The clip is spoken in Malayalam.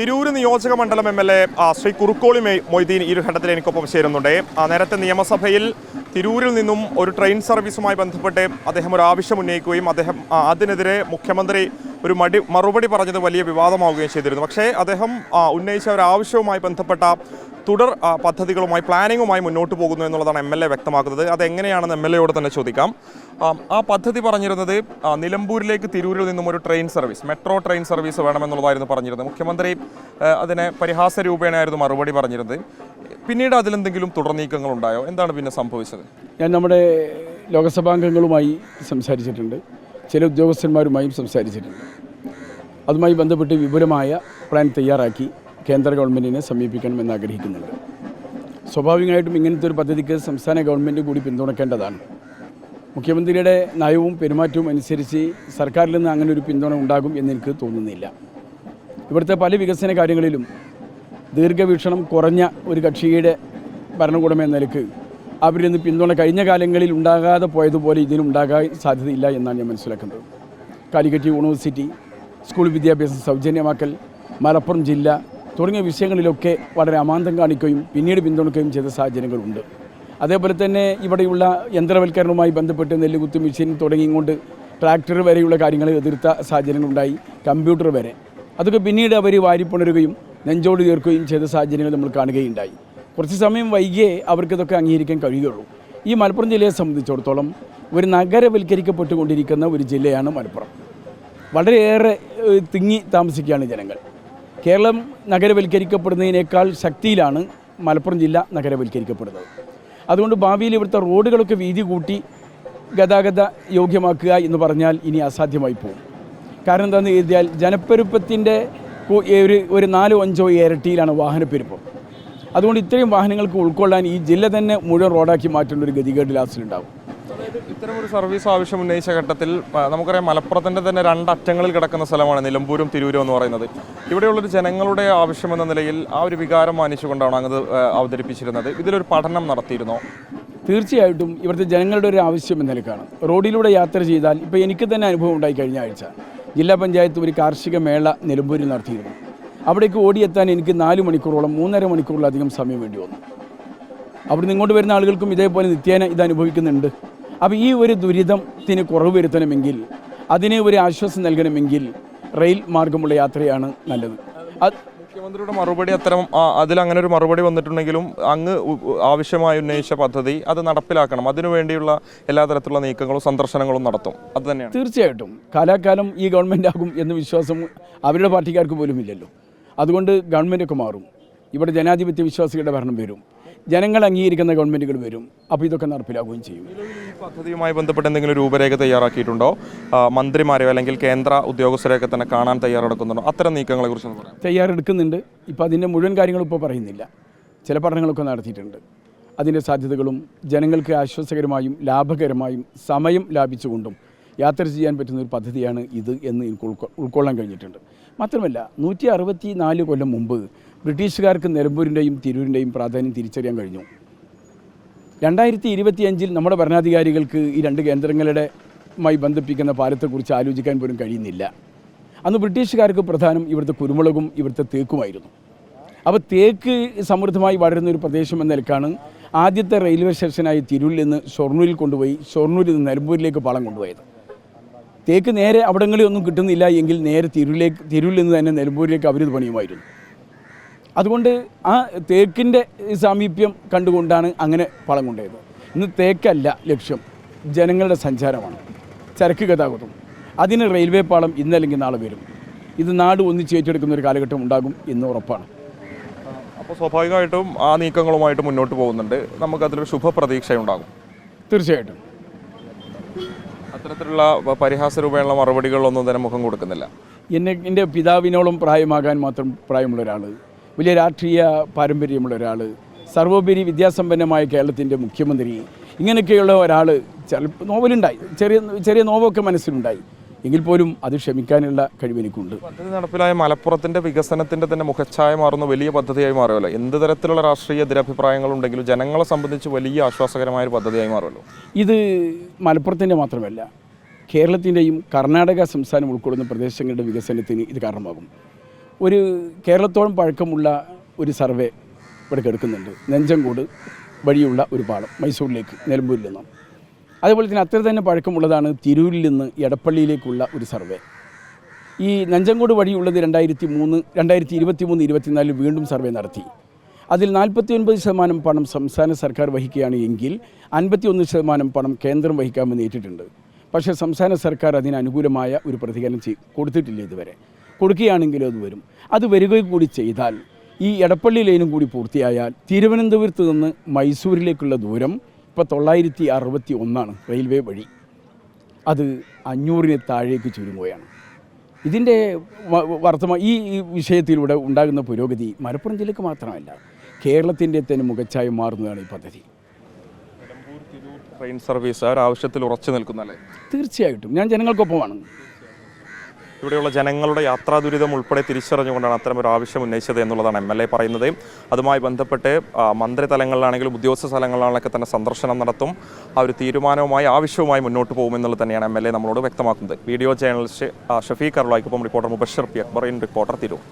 തിരൂര് നിയോജക മണ്ഡലം M L A Shri Kurukkoli മൊയ്- Moideen ഈ ഘട്ടത്തിൽ എനിക്കൊപ്പം ചേരുന്നുണ്ട്. നേരത്തെ നിയമസഭയിൽ തിരൂരിൽ നിന്നും ഒരു ട്രെയിൻ സർവീസുമായി ബന്ധപ്പെട്ട് അദ്ദേഹം ഒരു ആവശ്യം ഉന്നയിക്കുകയും അദ്ദേഹം അതിനെതിരെ മുഖ്യമന്ത്രി ഒരു മടി മറുപടി പറഞ്ഞത് വലിയ വിവാദമാവുകയും ചെയ്തിരുന്നു. പക്ഷേ അദ്ദേഹം ഉന്നയിച്ച ഒരു ആവശ്യവുമായി ബന്ധപ്പെട്ട തുടർ പദ്ധതികളുമായി പ്ലാനിങ്ങുമായി മുന്നോട്ട് പോകുന്നു എന്നുള്ളതാണ് എം എൽ എ വ്യക്തമാക്കുന്നത്. അതെങ്ങനെയാണെന്ന് എം എൽ എയോട് തന്നെ ചോദിക്കാം. ആ, പദ്ധതി പറഞ്ഞിരുന്നത് നിലമ്പൂരിലേക്ക് തിരൂരിൽ നിന്നും ഒരു train service metro train service വേണമെന്നുള്ളതായിരുന്നു പറഞ്ഞിരുന്നത്. മുഖ്യമന്ത്രി അതിനെ പരിഹാസ രൂപേണയായിരുന്നു മറുപടി പറഞ്ഞിരുന്നത്. പിന്നീട് അതിലെന്തെങ്കിലും തുടർ നീക്കങ്ങൾ ഉണ്ടായോ എന്താണ് പിന്നെ സംഭവിച്ചത്? ഞാൻ നമ്മുടെ ലോകസഭാംഗങ്ങളുമായി സംസാരിച്ചിട്ടുണ്ട്. ചില ഉദ്യോഗസ്ഥന്മാരുമായും സംസാരിച്ചിട്ടുണ്ട് അതുമായി ബന്ധപ്പെട്ട് വിപുലമായ പ്ലാൻ തയ്യാറാക്കി കേന്ദ്ര ഗവൺമെന്റിനെ സമീപിക്കണമെന്ന് ആഗ്രഹിക്കുന്നുണ്ട് സ്വാഭാവികമായിട്ടും ഇങ്ങനത്തെ ഒരു പദ്ധതിക്ക് സംസ്ഥാന ഗവൺമെന്റ് കൂടി പിന്തുണക്കേണ്ടതാണ്. മുഖ്യമന്ത്രിയുടെ നയവും പെരുമാറ്റവും അനുസരിച്ച് സർക്കാരിൽ നിന്ന് അങ്ങനെ ഒരു പിന്തുണ ഉണ്ടാകും എന്നെനിക്ക് തോന്നുന്നില്ല. ഇവിടുത്തെ പല വികസന കാര്യങ്ങളിലും ദീർഘവീക്ഷണം കുറഞ്ഞ ഒരു കക്ഷിയുടെ ഭരണകൂടമെന്ന നിലയ്ക്ക് അവരിൽ നിന്ന് പിന്തുണ കഴിഞ്ഞ കാലങ്ങളിൽ ഉണ്ടാകാതെ പോയതുപോലെ ഇതിനുണ്ടാകാൻ സാധ്യതയില്ല എന്നാണ് ഞാൻ മനസ്സിലാക്കുന്നത്. കാലിക്കറ്റ് യൂണിവേഴ്സിറ്റി സ്കൂൾ വിദ്യാഭ്യാസം സൗജന്യമാക്കൽ മലപ്പുറം ജില്ല തുടങ്ങിയ വിഷയങ്ങളിലൊക്കെ വളരെ അമാന്തം കാണിക്കുകയും പിന്നീട് പിന്തുണക്കുകയും ചെയ്ത സാഹചര്യങ്ങളുണ്ട്. അതേപോലെ തന്നെ ഇവിടെയുള്ള യന്ത്രവൽക്കരണവുമായി ബന്ധപ്പെട്ട് നെല്ലുകുത്തി മെഷീൻ തുടങ്ങിക്കൊണ്ട് ട്രാക്ടർ വരെയുള്ള കാര്യങ്ങൾ എതിർത്ത സാഹചര്യങ്ങളുണ്ടായി കമ്പ്യൂട്ടർ വരെ. അതൊക്കെ പിന്നീട് അവർ വാരിപ്പുണരുകയും നെഞ്ചോട് ചേർക്കുകയും ചെയ്ത സാഹചര്യങ്ങൾ നമ്മൾ കാണുകയുണ്ടായി. കുറച്ച് സമയം വൈകിയേ അവർക്കിതൊക്കെ അംഗീകരിക്കാൻ കഴിയുള്ളൂ ഈ മലപ്പുറം ജില്ലയെ സംബന്ധിച്ചിടത്തോളം ഒരു നഗരവൽക്കരിക്കപ്പെട്ടുകൊണ്ടിരിക്കുന്ന ഒരു ജില്ലയാണ് മലപ്പുറം. വളരെയേറെ തിങ്ങി താമസിക്കുകയാണ് ജനങ്ങൾ. കേരളം നഗരവൽക്കരിക്കപ്പെടുന്നതിനേക്കാൾ ശക്തിയിലാണ് മലപ്പുറം ജില്ല നഗരവൽക്കരിക്കപ്പെടുന്നത്. അതുകൊണ്ട് ഭാവിയിൽ ഇവിടുത്തെ റോഡുകളൊക്കെ വീതി കൂട്ടി ഗതാഗത യോഗ്യമാക്കുക എന്ന് പറഞ്ഞാൽ ഇനി അസാധ്യമായി പോകും. കാരണം എന്താണെന്ന് കരുതിയാൽ ജനപ്പെരുപ്പത്തിന്റെ ഒരു ഒരു നാലോ അഞ്ചോ ഇരട്ടിയിലാണ് വാഹനപ്പെരുപ്പം. അതുകൊണ്ട് ഇത്രയും വാഹനങ്ങൾക്ക് ഉൾക്കൊള്ളാൻ ഈ ജില്ല തന്നെ മുഴുവൻ റോഡാക്കി മാറ്റേണ്ട ഒരു ഗതികേട് ലാസ്റ്റിലുണ്ടാവും ഇത്തരം ഒരു സർവീസ് ആവശ്യം ഉന്നയിച്ച ഘട്ടത്തിൽ നമുക്കറിയാം മലപ്പുറത്തിന്റെ തന്നെ രണ്ടറ്റങ്ങളിൽ കിടക്കുന്ന സ്ഥലമാണ് നിലമ്പൂരും തിരൂരും എന്ന് പറയുന്നത്. ഇവിടെയുള്ളൊരു ജനങ്ങളുടെ ആവശ്യമെന്ന നിലയിൽ ആ ഒരു വികാരം മാനിച്ചുകൊണ്ടാണ് അങ്ങ് അവതരിപ്പിച്ചിരുന്നത്. ഇതിലൊരു പഠനം നടത്തിയിരുന്നോ? തീർച്ചയായിട്ടും ഇവിടുത്തെ ജനങ്ങളുടെ ഒരു ആവശ്യം എന്ന നിലക്കാണ്. റോഡിലൂടെ യാത്ര ചെയ്താൽ ഇപ്പോൾ എനിക്ക് തന്നെ അനുഭവം ഉണ്ടായി കഴിഞ്ഞ ആഴ്ച. ജില്ലാ പഞ്ചായത്ത് ഒരു കാർഷിക മേള നിലമ്പൂരിൽ നടത്തിയിരുന്നു. അവിടേക്ക് ഓടിയെത്താൻ എനിക്ക് നാല് മണിക്കൂറോളം മൂന്നര മണിക്കൂറിലധികം സമയം വേണ്ടി വന്നു. അവിടുന്ന് ഇങ്ങോട്ട് വരുന്ന ആളുകൾക്കും ഇതേപോലെ നിത്യേന ഇത് അനുഭവിക്കുന്നുണ്ട്. അപ്പോൾ ഈ ഒരു ദുരിതത്തിന് കുറവ് വരുത്തണമെങ്കിൽ അതിനെ ഒരു ആശ്വാസം നൽകണമെങ്കിൽ റെയിൽ മാർഗമുള്ള യാത്രയാണ് നല്ലത്. മുഖ്യമന്ത്രിയുടെ മറുപടി അത്തരം അങ്ങനെ ഒരു മറുപടി വന്നിട്ടുണ്ടെങ്കിലും അങ്ങ് ആവശ്യമായി ഉന്നയിച്ച പദ്ധതി അത് നടപ്പിലാക്കണം. അതിനുവേണ്ടിയുള്ള എല്ലാ തരത്തിലുള്ള നീക്കങ്ങളും സന്ദർശനങ്ങളും നടത്തും. അത് തന്നെയാണ്. തീർച്ചയായിട്ടും. കാലാകാലം ഈ ഗവൺമെന്റ് ആകും എന്ന വിശ്വാസം അവരുടെ പാർട്ടിക്കാർക്ക് പോലും ഇല്ലല്ലോ അതുകൊണ്ട് ഗവൺമെന്റൊക്കെ മാറും. ഇവിടെ ജനാധിപത്യ വിശ്വാസികളുടെ ഭരണം വരും. ജനങ്ങൾ അംഗീകരിക്കുന്ന ഗവൺമെന്റുകൾ വരും. അപ്പോൾ ഇതൊക്കെ നടപ്പിലാക്കുകയും ചെയ്യും. ഈ പദ്ധതിയുമായി ബന്ധപ്പെട്ട് എന്തെങ്കിലും രൂപരേഖ തയ്യാറാക്കിയിട്ടുണ്ടോ? മന്ത്രിമാരെയോ അല്ലെങ്കിൽ കേന്ദ്ര ഉദ്യോഗസ്ഥരെയൊക്കെ തന്നെ കാണാൻ തയ്യാറെടുക്കുന്നുണ്ടോ? അത്തരം നീക്കങ്ങളെ കുറിച്ച് പറയാം തയ്യാറെടുക്കുന്നുണ്ട്. ഇപ്പോൾ അതിന്റെ മുഴുവൻ കാര്യങ്ങളും ഇപ്പോൾ പറയുന്നില്ല. ചില പഠനങ്ങളൊക്കെ നടത്തിയിട്ടുണ്ട്. അതിന്റെ സാധ്യതകളും ജനങ്ങൾക്ക് ആശ്വാസകരമായും ലാഭകരമായും സമയം ലാഭിച്ചുകൊണ്ടും യാത്ര ചെയ്യാൻ പറ്റുന്ന ഒരു പദ്ധതിയാണ് ഇത് എന്ന് എനിക്ക് ഉൾക്കൊ- ഉൾക്കൊള്ളാൻ കഴിഞ്ഞിട്ടുണ്ട്. മാത്രമല്ല നൂറ്റി അറുപത്തി നാല് കൊല്ലം മുമ്പ് ബ്രിട്ടീഷുകാർക്ക് നിലമ്പൂരിന്റെയും തിരൂരിന്റെയും പ്രാധാന്യം തിരിച്ചറിയാൻ കഴിഞ്ഞു. രണ്ടായിരത്തി ഇരുപത്തിയഞ്ചിൽ നമ്മുടെ ഭരണാധികാരികൾക്ക് ഈ രണ്ട് കേന്ദ്രങ്ങളുടെ മായി ബന്ധിപ്പിക്കുന്ന പാലത്തെക്കുറിച്ച് ആലോചിക്കാൻ പോലും കഴിയുന്നില്ല. അന്ന് ബ്രിട്ടീഷുകാർക്ക് പ്രധാനം ഇവിടുത്തെ കുരുമുളകും ഇവിടുത്തെ തേക്കുമായിരുന്നു. അപ്പോൾ തേക്ക് സമൃദ്ധമായി വളരുന്ന ഒരു പ്രദേശം എന്ന നിലക്കാണ് ആദ്യത്തെ റെയിൽവേ സ്റ്റേഷനായി തിരൂരിൽ നിന്ന് ഷൊർണൂരിൽ കൊണ്ടുപോയി ഷൊർണൂരിൽ നിന്ന് നിലമ്പൂരിലേക്ക് പാളം കൊണ്ടുപോയത്. തേക്ക് നേരെ അവിടങ്ങളിൽ ഒന്നും കിട്ടുന്നില്ല എങ്കിൽ നേരെ തിരുവിലേക്ക് തിരുവിൽ നിന്ന് തന്നെ നിലമ്പൂരിലേക്ക് അവരിത് പണിയുമായിരുന്നു. അതുകൊണ്ട് ആ തേക്കിന്റെ സാമീപ്യം കണ്ടുകൊണ്ടാണ് അങ്ങനെ പളം കൊണ്ടുപോയത് ഇന്ന് തേക്കല്ല ലക്ഷ്യം ജനങ്ങളുടെ സഞ്ചാരമാണ്. ചരക്ക് ഗതാഗതം. അതിന് റെയിൽവേ പാളം ഇന്നല്ലെങ്കിൽ നാളെ വരും. ഇത് നാട് ഒന്നിച്ച് ഏറ്റെടുക്കുന്ന ഒരു കാലഘട്ടം ഉണ്ടാകും എന്ന് ഉറപ്പാണ്. അപ്പോൾ സ്വാഭാവികമായിട്ടും ആ നീക്കങ്ങളുമായിട്ട് മുന്നോട്ട് പോകുന്നുണ്ട്. നമുക്കതിലൊരു ശുഭപ്രതീക്ഷ ശുഭപ്രതീക്ഷയുണ്ടാകും. തീർച്ചയായിട്ടും. അത്തരത്തിലുള്ള പരിഹാസ രൂപയുള്ള മറുപടികളൊന്നും തന്നെ മുഖം കൊടുക്കുന്നില്ല. എന്നെ എന്റെ പിതാവിനോളം പ്രായമാകാൻ മാത്രം പ്രായമുള്ള ഒരാൾ വലിയ രാഷ്ട്രീയ പാരമ്പര്യമുള്ള ഒരാൾ സർവോപരി വിദ്യാസമ്പന്നമായ കേരളത്തിന്റെ മുഖ്യമന്ത്രി ഇങ്ങനെയൊക്കെയുള്ള ഒരാൾ ചില നോവലുണ്ടായി ചെറിയ ചെറിയ നോവൊക്കെ മനസ്സിലുണ്ടായി. എങ്കിൽ പോലും അത് ക്ഷമിക്കാനുള്ള കഴിവെനിക്കുണ്ട് പദ്ധതി നടപ്പിലായ മലപ്പുറത്തിന്റെ വികസനത്തിന്റെ തന്നെ മുഖച്ഛായ മാറുന്ന വലിയ പദ്ധതിയായി മാറുമല്ലോ? എന്ത് തരത്തിലുള്ള രാഷ്ട്രീയ എതിരഭിപ്രായങ്ങളുണ്ടെങ്കിലും ജനങ്ങളെ സംബന്ധിച്ച് വലിയ ആശ്വാസകരമായ ഒരു പദ്ധതിയായി മാറുമല്ലോ? ഇത് മലപ്പുറത്തിന്റെ മാത്രമല്ല കേരളത്തിന്റെയും കർണാടക സംസ്ഥാനം ഉൾക്കൊള്ളുന്ന പ്രദേശങ്ങളുടെ വികസനത്തിന് ഇത് കാരണമാകും. ഒരു കേരളത്തോളം പഴക്കമുള്ള ഒരു സർവേ ഇവിടെ കെടുക്കുന്നുണ്ട്. നെഞ്ചങ്കോട് വഴിയുള്ള ഒരു പാളം മൈസൂരിലേക്ക് നിലമ്പൂരിൽ നിന്നും. അതുപോലെ തന്നെ അത്ര തന്നെ പഴക്കമുള്ളതാണ് തിരൂരിൽ നിന്ന് എടപ്പള്ളിയിലേക്കുള്ള ഒരു സർവേ. ഈ നഞ്ചങ്കോട് വഴിയുള്ളത് രണ്ടായിരത്തി മൂന്ന് രണ്ടായിരത്തി ഇരുപത്തി മൂന്ന് ഇരുപത്തിനാലിൽ വീണ്ടും സർവേ നടത്തി. അതിൽ നാൽപ്പത്തി ഒൻപത് ശതമാനം പണം സംസ്ഥാന സർക്കാർ വഹിക്കുകയാണ് എങ്കിൽ അൻപത്തി ഒന്ന് ശതമാനം പണം കേന്ദ്രം വഹിക്കാമെന്ന് ഏറ്റിട്ടുണ്ട്. പക്ഷേ സംസ്ഥാന സർക്കാർ അതിന് അനുകൂലമായ ഒരു പ്രതികരണം ചെയ് കൊടുത്തിട്ടില്ല ഇതുവരെ. കൊടുക്കുകയാണെങ്കിലും അത് വരും. അത് വരികയും കൂടി ചെയ്താൽ ഈ എടപ്പള്ളി ലൈനും കൂടി പൂർത്തിയായാൽ തിരുവനന്തപുരത്ത് നിന്ന് മൈസൂരിലേക്കുള്ള ദൂരം ഇപ്പോൾ തൊള്ളായിരത്തി അറുപത്തി ഒന്നാണ് റെയിൽവേ വഴി. അത് അഞ്ഞൂറിന് താഴേക്ക് ചുരുങ്ങുകയാണ്. ഇതിന്റെ വർത്തമാ ഈ വിഷയത്തിലൂടെ ഉണ്ടാകുന്ന പുരോഗതി മലപ്പുറം ജില്ലക്ക് മാത്രമല്ല കേരളത്തിന്റെ തന്നെ മുഖച്ഛായ മാറുന്നതാണ് ഈ പദ്ധതി. ട്രെയിൻ സർവീസ് ആ ആവശ്യത്തിൽ ഉറച്ചു നിൽക്കുന്നല്ലേ? തീർച്ചയായിട്ടും. ഞാൻ ജനങ്ങൾക്കൊപ്പമാണ്. ഇവിടെയുള്ള ജനങ്ങളുടെ യാത്രാ ദുരിതം ഉൾപ്പെടെ തിരിച്ചറിഞ്ഞുകൊണ്ടാണ് ഒരു ആവശ്യം ഉന്നയിച്ചത് എന്നുള്ളതാണ് എം എൽ എ പറയുന്നത്. അതുമായി ബന്ധപ്പെട്ട് മന്ത്രി മന്ത്രിതലങ്ങളിലാണെങ്കിലും ഉദ്യോഗസ്ഥ സ്ഥലങ്ങളിലാണൊക്കെ തന്നെ സന്ദർശനം നടത്തും. ആ ഒരു തീരുമാനവുമായി ആവശ്യവുമായി മുന്നോട്ട് പോകുമെന്നുള്ളത് തന്നെയാണ് എം എൽ എ നമ്മളോട് വ്യക്തമാക്കുന്നത്. വീഡിയോ ജേർണലിസ്റ്റ് ഷഫീഖ് അറുളായിക്കൊപ്പം റിപ്പോർട്ടർ മുബഷർ പി അക്ബറിൻ റിപ്പോർട്ടർ തിരൂർ.